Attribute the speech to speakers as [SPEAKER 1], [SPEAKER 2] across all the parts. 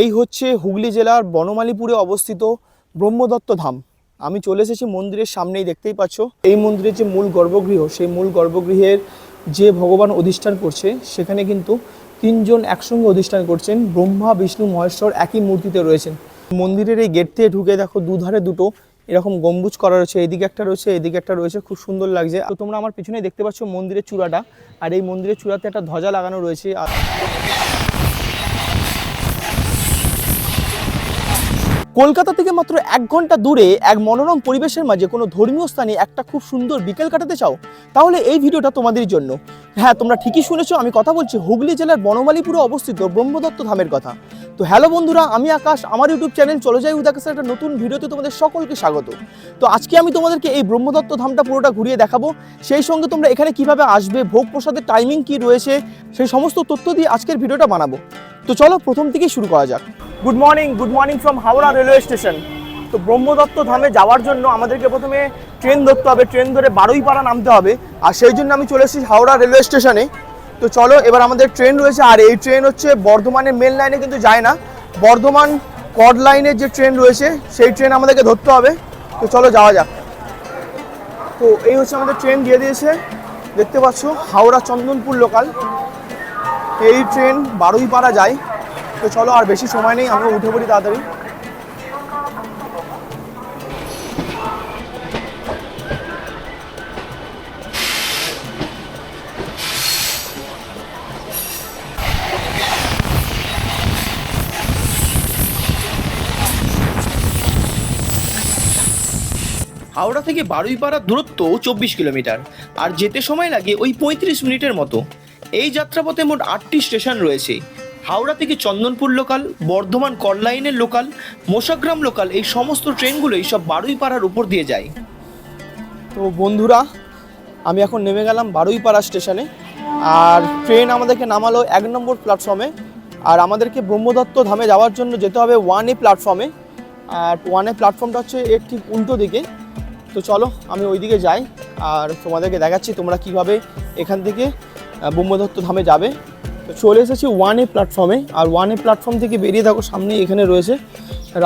[SPEAKER 1] এই হচ্ছে হুগলি জেলার বনমালীপুরে অবস্থিত ব্রহ্মদত্ত ধাম। আমি চলে এসেছি মন্দিরের সামনেই, দেখতেই পাচ্ছ। এই মন্দিরের যে মূল গর্ভগৃহ, সেই মূল গর্ভগৃহের যে ভগবান অধিষ্ঠান করছে, সেখানে কিন্তু তিনজন একসঙ্গে অধিষ্ঠান করছেন। ব্রহ্মা, বিষ্ণু, মহেশ্বর একই মূর্তিতে রয়েছেন। মন্দিরের এই গেট থেকে ঢুকে দেখো, দুধারে দুটো এরকম গম্বুজ করা রয়েছে। এদিকে একটা রয়েছে, এদিকে একটা রয়েছে, খুব সুন্দর লাগছে। তো তোমরা আমার পিছনে দেখতে পাচ্ছ মন্দিরের চূড়াটা। আর এই মন্দিরের চূড়াতে একটা ধ্বজা লাগানো রয়েছে। আর কলকাতা থেকে মাত্র এক ঘণ্টা দূরে এক মনোরম পরিবেশের মাঝে কোনো ধর্মীয় স্থানে একটা খুব সুন্দর বিকেল কাটাতে চাও, তাহলে এই ভিডিওটা তোমাদের জন্য। হ্যাঁ তোমরা ঠিকই শুনেছো, আমি কথা বলছি হুগলি জেলার বনমালীপুরে অবস্থিত ব্রহ্মদত্ত ধামের কথা। তো হ্যালো বন্ধুরা, আমি আকাশ, আমার ইউটিউব চ্যানেল চলে যাই উইথ আকাশের একটা নতুন ভিডিওতে তোমাদের সকলকে স্বাগত। তো আজকে আমি তোমাদেরকে এই ব্রহ্মদত্ত ধামটা পুরোটা ঘুরিয়ে দেখাবো। সেই সঙ্গে তোমরা এখানে কীভাবে আসবে, ভোগ প্রসাদের টাইমিং কি রয়েছে, সেই সমস্ত তথ্য দিয়ে আজকের ভিডিওটা বানাবো। তো চলো প্রথম থেকেই শুরু করা যাক। Good morning good morning from Howrah railway station তো ব্রহ্মদত্ত ধামে যাওয়ার জন্য আমাদেরকে প্রথমে ট্রেন ধরতে হবে। ট্রেন ধরে বারুইপাড়া নামতে হবে। আর সেই জন্য আমি চলে এসেছি হাওড়া রেলওয়ে স্টেশনে তো চলো এবার আমাদের ট্রেন রয়েছে। আর এই ট্রেন হচ্ছে বর্ধমানের মেন লাইনে কিন্তু যায় না। বর্ধমান কড লাইনের যে ট্রেন রয়েছে, সেই ট্রেন আমাদেরকে ধরতে হবে। তো চলো যাওয়া যাক। তো এই হচ্ছে আমাদের ট্রেন দিয়ে দিয়েছে। দেখতে পাচ্ছ, হাওড়া চন্দনপুর লোকাল এই ট্রেন বারুইপাড়া যায়। তো চলো আর বেশি সময় নেই, আমরা উঠে পড়ি তাড়াতাড়ি।
[SPEAKER 2] হাওড়া থেকে বারুইপাড়ার দূরত্ব চব্বিশ কিলোমিটার। আর যেতে সময় লাগে ওই পঁয়ত্রিশ মিনিটের মতো। এই যাত্রাপথে মোট আটটি স্টেশন রয়েছে। হাওড়া থেকে চন্দনপুর লোকাল, বর্ধমান কল্লাইনের লোকাল, মোশাগ্রাম লোকাল, এই সমস্ত ট্রেনগুলোই সব বারুইপাড়ার উপর দিয়ে যায়।
[SPEAKER 1] তো বন্ধুরা, আমি এখন নেমে গেলাম বারুইপাড়া স্টেশনে। আর ট্রেন আমাদেরকে নামালো এক নম্বর প্ল্যাটফর্মে। আর আমাদেরকে ব্রহ্মদত্ত ধামে যাওয়ার জন্য যেতে হবে ওয়ান এ প্ল্যাটফর্মে। আর ওয়ান এ প্ল্যাটফর্মটা হচ্ছে এর ঠিক উল্টো দিকে। তো চলো, আমি ওই দিকে যাই। আর তোমাদেরকে দেখাচ্ছি তোমরা কীভাবে এখান থেকে ব্রহ্মদত্ত ধামে যাবে। তো চলে এসেছি ওয়ান এ। প্ল্যাটফর্মে আর ওয়ান এ প্ল্যাটফর্ম থেকে বেরিয়ে থাকো সামনে এখানে রয়েছে,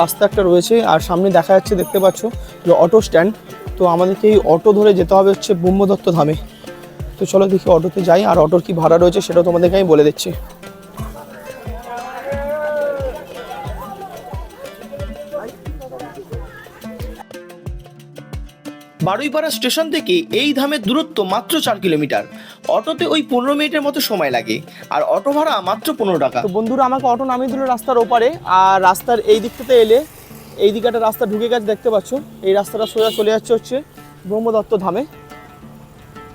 [SPEAKER 1] রাস্তা একটা রয়েছে। আর সামনে দেখা যাচ্ছে, দেখতে পাচ্ছ যে অটো স্ট্যান্ড তো আমাদেরকে এই অটো ধরে যেতে হবে হচ্ছে ব্রহ্মদত্ত ধামে। তো চলো দেখি অটোতে যাই, আর অটোর কি ভাড়া রয়েছে সেটাও তোমাদেরকে আমি বলে দিচ্ছি।
[SPEAKER 2] বারুইপাড়া স্টেশন থেকে এই ধামের দূরত্ব মাত্র চার কিলোমিটার। অটোতে ওই পনেরো মিনিটের মতো সময় লাগে, আর অটো ভাড়া মাত্র পনেরো টাকা।
[SPEAKER 1] তো বন্ধুরা, আমাকে অটো নামিয়ে দিল রাস্তার ওপারে, আর রাস্তার এই দিকটাতে এলে এই দিকে একটা রাস্তা ঢুকে গেছে, দেখতে পাচ্ছ? এই রাস্তাটা সোজা চলে যাচ্ছে হচ্ছে ব্রহ্মদত্ত ধামে।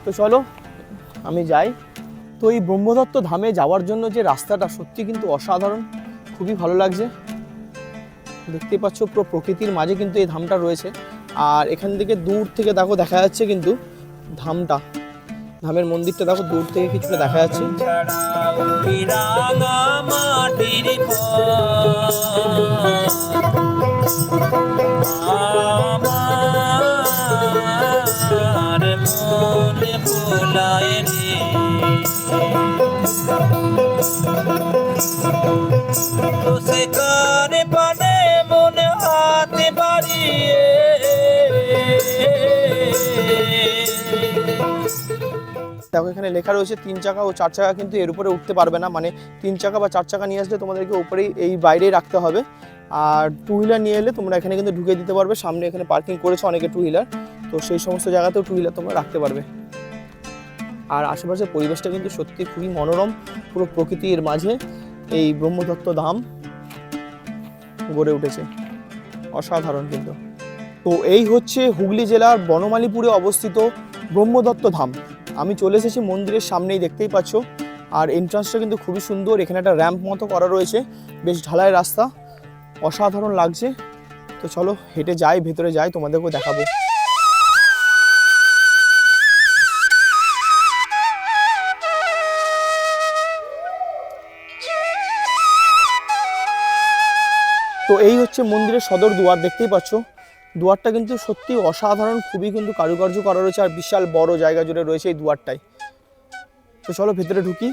[SPEAKER 1] তো চলো, আমি যাই। তো এই ব্রহ্মদত্ত ধামে যাওয়ার জন্য যে রাস্তাটা সত্যি কিন্তু অসাধারণ, খুবই ভালো লাগছে। দেখতে পাচ্ছ পুরো প্রকৃতির মাঝে কিন্তু এই ধামটা রয়েছে। আর এখান থেকে দূর থেকে দেখো দেখা যাচ্ছে কিন্তু ধামটা। ধামের মন্দিরটা দেখো দূর থেকে কিছুটা দেখা যাচ্ছে।
[SPEAKER 3] সে কানে পানে
[SPEAKER 1] দেখো, এখানে লেখা রয়েছে তিন চাকা ও চার চাকা কিন্তু এর উপরে উঠতে পারবে না। মানে তিন চাকা বা চার চাকা নিয়ে আসলে তোমাদেরকে উপরেই এই বাইরেই রাখতে হবে। আর টু হুইলার নিয়ে এলে তোমরা এখানে কিন্তু ঢুকে দিতে পারবে। সামনে এখানে পার্কিং করেছে অনেকে টু হুইলার তো সেই সমস্ত জায়গাতেও টু হুইলার তোমরা রাখতে পারবে। আর আশেপাশের পরিবেশটা কিন্তু সত্যি খুবই মনোরম, পুরো প্রকৃতির মাঝে এই ব্রহ্মদত্ত ধাম গড়ে উঠেছে। অসাধারণ কিন্তু। তো এই হচ্ছে হুগলি জেলার বনমালীপুরে অবস্থিত ব্রহ্মদত্ত ধাম। আমি চলে এসেছি মন্দিরের সামনেই, দেখতেই পাচ্ছ। আর এন্ট্রান্সটা কিন্তু খুবই সুন্দর, এখানে একটা র্যাম্প মতো করা রয়েছে। বেশ ঢালাই রাস্তা, অসাধারণ লাগছে। তো চলো, হেঁটে যাই, ভেতরে যাই, তোমাদেরকেও দেখাবো। তো এই হচ্ছে মন্দিরের সদর দুয়ার, দেখতেই পাচ্ছ। দুয়ারটা কিন্তু সত্যি অসাধারণ, খুবই কিন্তু কারুকার্য করা রয়েছে আর বিশাল বড় জায়গা জুড়ে রয়েছে এই দুয়ারটাই তো চলো ভেতরে ঢুকি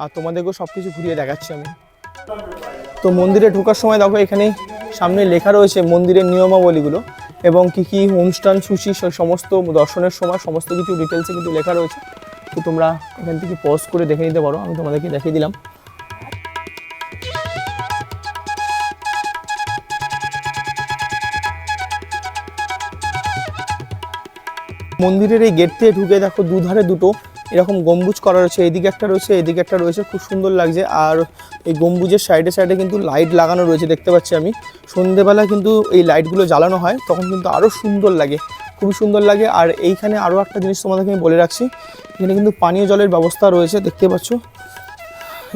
[SPEAKER 1] আর তোমাদেরকেও সব কিছু ঘুরিয়ে দেখাচ্ছি আমি। তো মন্দিরে ঢোকার সময় দেখো এখানে সামনে লেখা রয়েছে মন্দিরের নিয়মাবলীগুলো এবং কি কি অনুষ্ঠান, সূচি সমস্ত দর্শনের সময় সমস্ত কিছু ডিটেলসে কিন্তু লেখা রয়েছে। তো তোমরা এখান থেকে পজ করে দেখে নিতে পারো, আমি তোমাদেরকে দেখিয়ে দিলাম। মন্দিরের এই গেট থেকে ঢুকে দেখো দুধারে দুটো এরকম গম্বুজ করা রয়েছে, এদিকে একটা রয়েছে, এদিকে একটা রয়েছে, খুব সুন্দর লাগছে। আর এই গম্বুজের সাইডে সাইডে কিন্তু লাইট লাগানো রয়েছে, দেখতে পাচ্ছি আমি। সন্ধেবেলা কিন্তু এই লাইটগুলো জ্বালানো হয়, তখন কিন্তু আরও সুন্দর লাগে, খুবই সুন্দর লাগে। আর এইখানে আরও একটা জিনিস তোমাদেরকে আমি বলে রাখছি, এখানে কিন্তু পানীয় জলের ব্যবস্থা রয়েছে, দেখতে পাচ্ছ?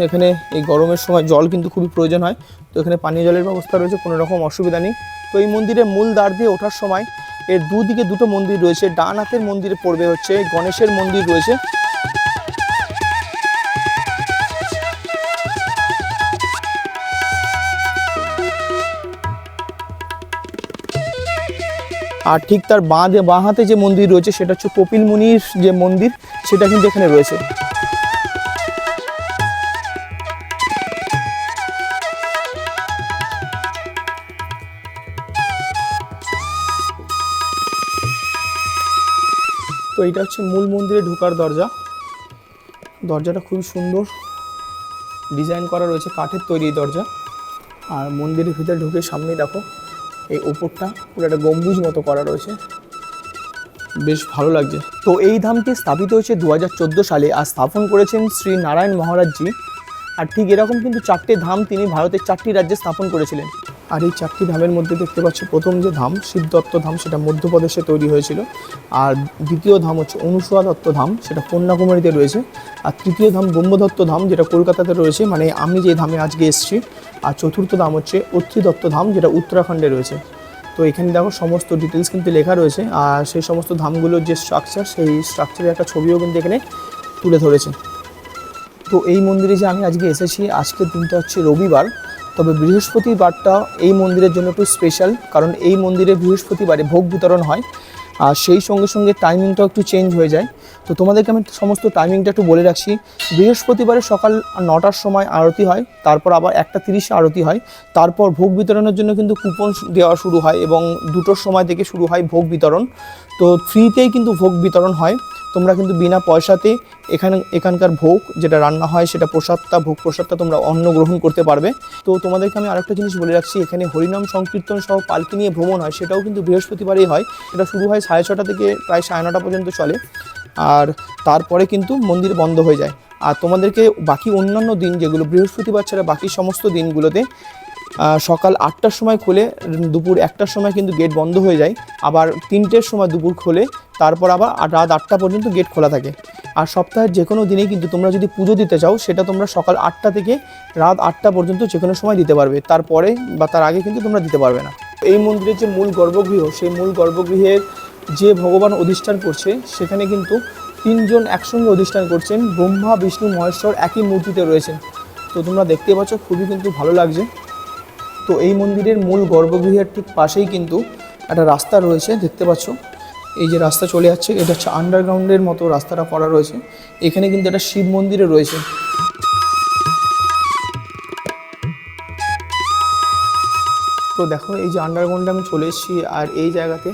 [SPEAKER 1] এখানে এই গরমের সময় জল কিন্তু খুবই প্রয়োজন হয়, তো এখানে পানীয় জলের ব্যবস্থা রয়েছে, কোনো রকম অসুবিধা নেই। তো এই মন্দিরের মূল দ্বার দিয়ে ওঠার সময় এর দুদিকে দুটো মন্দির রয়েছে। ডান হাতের মন্দিরে পড়বে হচ্ছে গণেশের মন্দির রয়েছে। আর ঠিক তার বাঁ বাঁ হাতে যে মন্দির রয়েছে, সেটা হচ্ছে কপিল মুনির যে মন্দির, সেটা কিন্তু এখানে রয়েছে। তো এটা হচ্ছে মূল মন্দিরে ঢোকার দরজা। দরজাটা খুবই সুন্দর। ডিজাইন করা রয়েছে কাঠের তৈরি দরজা। আর মন্দিরের ভিতরে ঢুকে সামনে দেখো, এই ওপরটা পুরো একটা গম্বুজ মতো করা রয়েছে। বেশ ভালো লাগছে। তো এই ধামটি স্থাপিত হয়েছে দু হাজার চোদ্দ সালে আর স্থাপন করেছেন শ্রী নারায়ণ মহারাজজি। আর ঠিক এরকম কিন্তু চারটে ধাম তিনি ভারতের চারটি রাজ্যে স্থাপন করেছিলেন। আর এই চারটি ধামের মধ্যে দেখতে পাচ্ছি প্রথম যে ধাম, শিবদত্ত ধাম, সেটা মধ্যপ্রদেশে তৈরি হয়েছিল। আর দ্বিতীয় ধাম হচ্ছে অনুসুয়া দত্ত ধাম, সেটা কন্যাকুমারীতে রয়েছে। আর তৃতীয় ধাম ব্রহ্মদত্ত ধাম, যেটা কলকাতাতে রয়েছে মানে আমি যে ধামে আজকে এসেছি। আর চতুর্থ ধাম হচ্ছে অত্রি দত্ত ধাম, যেটা উত্তরাখণ্ডে রয়েছে। তো এখানে দেখো সমস্ত ডিটেলস কিন্তু লেখা রয়েছে। আর সেই সমস্ত ধামগুলোর যে স্ট্রাকচার সেই স্ট্রাকচারের একটা ছবিও কিন্তু এখানে তুলে ধরেছে। তো এই মন্দিরে যে আমি আজকে এসেছি, আজকের দিনটা হচ্ছে রবিবার। তবে বৃহস্পতিবারটা এই মন্দিরের জন্য একটু স্পেশাল কারণ এই মন্দিরে বৃহস্পতিবারে ভোগ বিতরণ হয়। আর সেই সঙ্গে সঙ্গে টাইমিংটাও একটু চেঞ্জ হয়ে যায়। তো তোমাদেরকে আমি সমস্ত টাইমিংটা একটু বলে রাখছি। বৃহস্পতিবারে সকাল নটার সময় আরতি হয়, তারপর আবার একটা তিরিশে আরতি হয়। তারপর ভোগ বিতরণের জন্য কিন্তু কুপন দেওয়া শুরু হয় এবং দুটোর সময় থেকে শুরু হয় ভোগ বিতরণ। তো ফ্রিতেই কিন্তু ভোগ বিতরণ হয়। তোমরা কিন্তু বিনা পয়সাতে এখানে, এখানকার ভোগ যেটা রান্না হয় সেটা প্রসাদটা, ভোগ প্রসাদটা তোমরা অন্ন গ্রহণ করতে পারবে। তো তোমাদেরকে আমি আরেকটা জিনিস বলে রাখছি, এখানে হরিনাম সংকীর্তন সহ পালকি নিয়ে ভ্রমণ হয়, সেটাও কিন্তু বৃহস্পতিবারেই হয়। সেটা শুরু হয় সাড়ে ছটা থেকে প্রায় সাড়ে নটা পর্যন্ত চলে। আর তারপরে কিন্তু মন্দির বন্ধ হয়ে যায়। আর তোমাদেরকে বাকি অন্যান্য দিন যেগুলো বৃহস্পতিবার ছাড়া বাকি সমস্ত দিনগুলোতে সকাল আটটার সময় খুলে, দুপুর একটার সময় কিন্তু গেট বন্ধ হয়ে যায়, আবার তিনটের সময় দুপুর খোলে, তারপর আবার রাত আটটা পর্যন্ত গেট খোলা থাকে। আর সপ্তাহের যে কোনো দিনেই কিন্তু তোমরা যদি পুজো দিতে চাও, সেটা তোমরা সকাল আটটা থেকে রাত আটটা পর্যন্ত যে কোনো সময় দিতে পারবে। তারপরে বা তার আগে কিন্তু তোমরা দিতে পারবে না। এই মন্দিরের যে মূল গর্ভগৃহ, সেই মূল গর্ভগৃহের যে ভগবান অধিষ্ঠান করছে, সেখানে কিন্তু তিনজন একসঙ্গে অধিষ্ঠান করছেন। ব্রহ্মা, বিষ্ণু, মহেশ্বর একই মূর্তিতে রয়েছেন। তো তোমরা দেখতে পাচ্ছ, খুবই কিন্তু ভালো লাগছে। তো এই মন্দিরের মূল গর্ভগৃহের ঠিক পাশেই কিন্তু একটা রাস্তা রয়েছে, দেখতে পাচ্ছ। এই যে রাস্তা চলে যাচ্ছে, এটা হচ্ছে আন্ডারগ্রাউন্ডের মতো রাস্তাটা করা রয়েছে। এখানে কিন্তু একটা শিব মন্দিরে রয়েছে। তো দেখো, এই যে আন্ডারগ্রাউন্ডে আমি চলে এসেছি আর এই জায়গাতে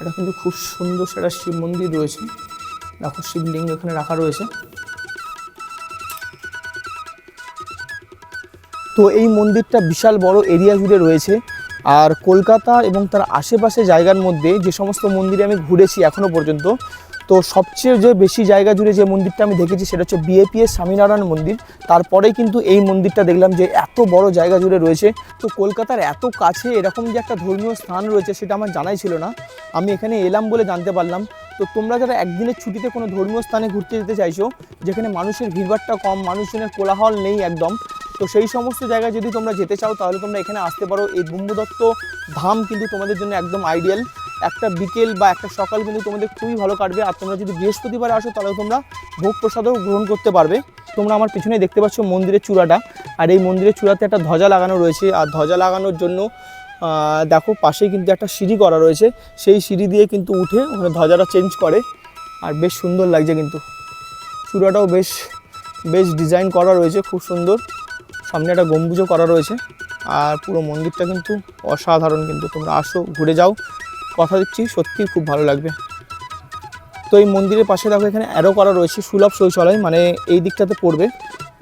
[SPEAKER 1] এটা কিন্তু খুব সুন্দর সেটা শিব মন্দির রয়েছে। দেখো, শিবলিঙ্গ এখানে রাখা রয়েছে। তো এই মন্দিরটা বিশাল বড় এরিয়া জুড়ে রয়েছে। আর কলকাতা এবং তার আশেপাশে জায়গার মধ্যে যে সমস্ত মন্দিরে আমি ঘুরেছি এখনও পর্যন্ত, তো সবচেয়ে যে বেশি জায়গা জুড়ে যে মন্দিরটা আমি দেখেছি সেটা হচ্ছে বিএপিএস স্বামীনারায়ণ মন্দির। তারপরেই কিন্তু এই মন্দিরটা দেখলাম যে এত বড় জায়গা জুড়ে রয়েছে। তো কলকাতার এত কাছে এরকম যে একটা ধর্মীয় স্থান রয়েছে সেটা আমার জানাই ছিল না। আমি এখানে এলাম বলে জানতে পারলাম। তো তোমরা যারা একদিনের ছুটিতে কোনো ধর্মীয় স্থানে ঘুরতে যেতে চাইছো, যেখানে মানুষের ভিড়ভাড়টা কম, মানুষজনের কোলাহল নেই একদম তো সেই সমস্ত জায়গায় যদি তোমরা যেতে চাও, তাহলে তোমরা এখানে আসতে পারো। এই ব্রহ্মদত্ত ধাম কিন্তু তোমাদের জন্য একদম আইডিয়াল একটা বিকেল বা একটা সকাল কিন্তু তোমাদের খুবই ভালো কাটবে। আর তোমরা যদি বৃহস্পতিবার আসো, তাহলে তোমরা ভোগ প্রসাদও গ্রহণ করতে পারবে। তোমরা আমার পিছনে দেখতে পাচ্ছ মন্দিরের চূড়াটা। আর এই মন্দিরের চূড়াতে একটা ধ্বজা লাগানো রয়েছে। আর ধ্বজা লাগানোর জন্য দেখো পাশেই কিন্তু একটা সিঁড়ি করা রয়েছে। সেই সিঁড়ি দিয়ে কিন্তু উঠে ওখানে ধ্বজাটা চেঞ্জ করে। আর বেশ সুন্দর লাগছে কিন্তু। চূড়াটাও বেশ বেশ ডিজাইন করা রয়েছে, খুব সুন্দর। সামনে একটা গম্বুজও করা রয়েছে। আর পুরো মন্দিরটা কিন্তু অসাধারণ কিন্তু। তোমরা আসো, ঘুরে যাও। কথা দিচ্ছি, সত্যিই খুব ভালো লাগবে। তো এই মন্দিরের পাশে দেখো, এখানে অ্যারো করা রয়েছে, সুলভ শৌচালয় মানে এই দিকটাতে পড়বে।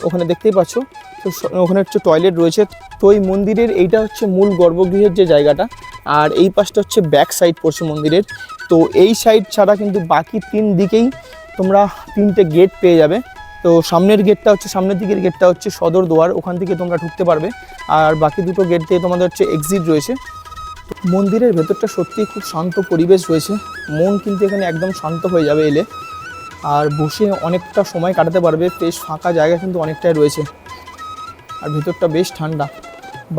[SPEAKER 1] ওখানে দেখতেই পাচ্ছ, তো ওখানে হচ্ছে টয়লেট রয়েছে। তো এই মন্দিরের এইটা হচ্ছে মূল গর্ভগৃহের যে জায়গাটা, আর এই পাশটা হচ্ছে ব্যাক সাইড পড়ছে মন্দিরের। তো এই সাইড ছাড়া কিন্তু বাকি তিন দিকেই তোমরা তিনটে গেট পেয়ে যাবে। তো সামনের গেটটা হচ্ছে, সামনের দিকের গেটটা হচ্ছে সদর দুয়ার, ওখান থেকে তোমরা ঢুকতে পারবে। আর বাকি দুটো গেট দিয়ে তোমাদের হচ্ছে এক্সিট রয়েছে। মন্দিরের ভেতরটা সত্যিই খুব শান্ত পরিবেশ রয়েছে। মন কিন্তু এখানে একদম শান্ত হয়ে যাবে এলে। আর বসে অনেকটা সময় কাটাতে পারবে, বেশ ফাঁকা জায়গা কিন্তু অনেকটাই রয়েছে। আর ভেতরটা বেশ ঠান্ডা।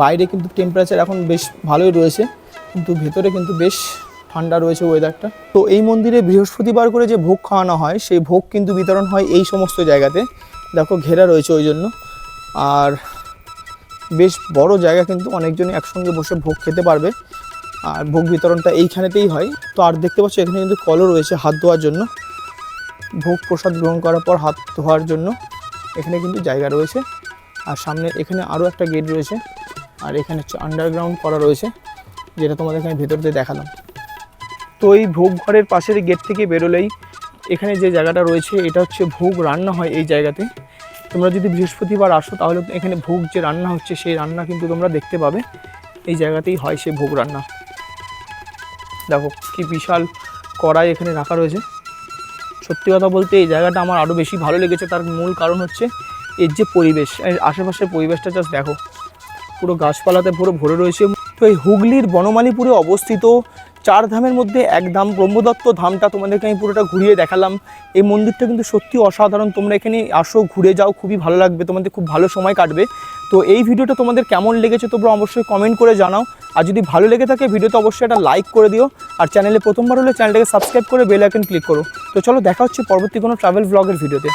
[SPEAKER 1] বাইরে কিন্তু টেম্পারেচার এখন বেশ ভালোই রয়েছে। কিন্তু ভেতরে কিন্তু বেশ ঠান্ডা রয়েছে ওয়েদারটা তো এই মন্দিরে বৃহস্পতিবার করে যে ভোগ খাওয়ানো হয়, সেই ভোগ কিন্তু বিতরণ হয় এই সমস্ত জায়গাতে। দেখো, ঘেরা রয়েছে ওই জন্য। আর বেশ বড় জায়গা কিন্তু অনেকজনই একসঙ্গে বসে ভোগ খেতে পারবে। আর ভোগ বিতরণটা এইখানেতেই হয়। তো আর দেখতে পাচ্ছ, এখানে কিন্তু কলও রয়েছে হাত ধোয়ার জন্য। ভোগ প্রসাদ গ্রহণ করার পর হাত ধোয়ার জন্য এখানে কিন্তু জায়গা রয়েছে। আর সামনে এখানে আরও একটা গেট রয়েছে। আর এখানে হচ্ছে আন্ডারগ্রাউন্ড করা রয়েছে, যেটা তোমাদের এখানে ভেতর দিয়ে দেখালাম। তো এই ভোগ ঘরের পাশের গেট থেকে বেরোলেই এখানে যে জায়গাটা রয়েছে, এটা হচ্ছে ভোগ রান্না হয় এই জায়গাতে। তোমরা যদি বৃহস্পতিবার আসো, তাহলে এখানে ভোগ যে রান্না হচ্ছে, সেই রান্না কিন্তু তোমরা দেখতে পাবে। এই জায়গাতেই হয় সে ভোগ রান্না। দেখো কি বিশাল কড়াই এখানে রাখা রয়েছে। সত্যি কথা বলতে এই জায়গাটা আমার আরও বেশি ভালো লেগেছে। তার মূল কারণ হচ্ছে এর যে পরিবেশ আশেপাশের পরিবেশটা জাস্ট দেখো। পুরো গাছপালাতে পুরো ভরে রয়েছে। তো এই হুগলির বনমালীপুরে অবস্থিত চার ধামের মধ্যে এক ধাম ব্রহ্মদত্ত ধামটা তোমাদেরকে আমি পুরোটা ঘুরিয়ে দেখালাম। এই মন্দিরটা কিন্তু সত্যি অসাধারণ। তোমরা এখানে আসো, ঘুরে যাও, খুবই ভালো লাগবে। তোমাদের খুব ভালো সময় কাটবে। তো এই ভিডিওটা তোমাদের কেমন লেগেছে তোমরা অবশ্যই কমেন্ট করে জানাও। আর যদি ভালো লেগে থাকে ভিডিওতে অবশ্যই একটা লাইক করে দিও। আর চ্যানেলে প্রথমবার হলে চ্যানেলটাকে সাবস্ক্রাইব করে বেল আইকন ক্লিক করো। তো চলো দেখা হচ্ছে পরবর্তী কোনো ট্রাভেল ব্লগের ভিডিওতে।